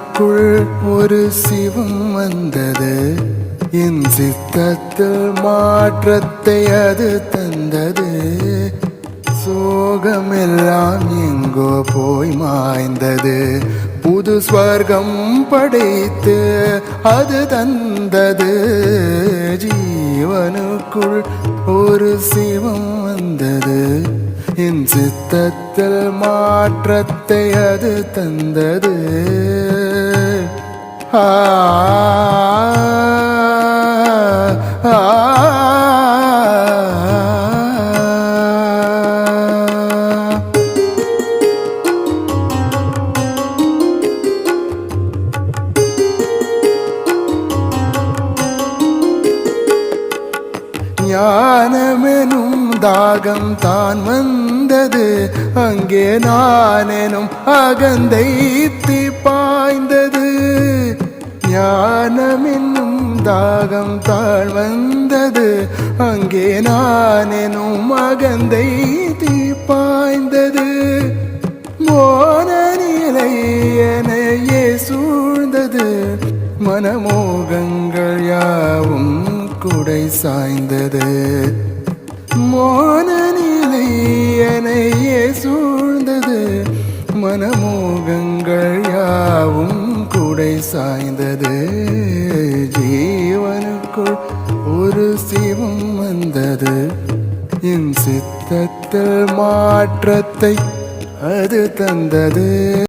எனக்குள் ஒரு சிவம் வந்தது. என் சித்தத்தில் மாற்றத்தை அது தந்தது. சோகமெல்லாம் எங்கோ போய் மாய்ந்தது. புது ஸ்வர்க்கம் படைத்து அது தந்தது. ஜீவனுக்குள் ஒரு சிவம் வந்தது. என் சித்தத்தில் மாற்றத்தை அது தந்தது. ஞானமெனும் தாகம் தான் வந்தது. அங்கே நானெனும் அகந்தை தீ பாய்ந்தது ஞானமென்னும் தாகம் தாழ் வந்தது அங்கே நானெனும் மகந்தை தீப்பாய்ந்தது. மோன நிலை எனையே சூழ்ந்தது. மனமோகங்கள் யாவும் குடை சாய்ந்தது. மோன நிலை எனையே சூழ்ந்தது. மனமோகங்கள் வந்தது. என் சித்தத்தில் மாற்றத்தை அது தந்தது.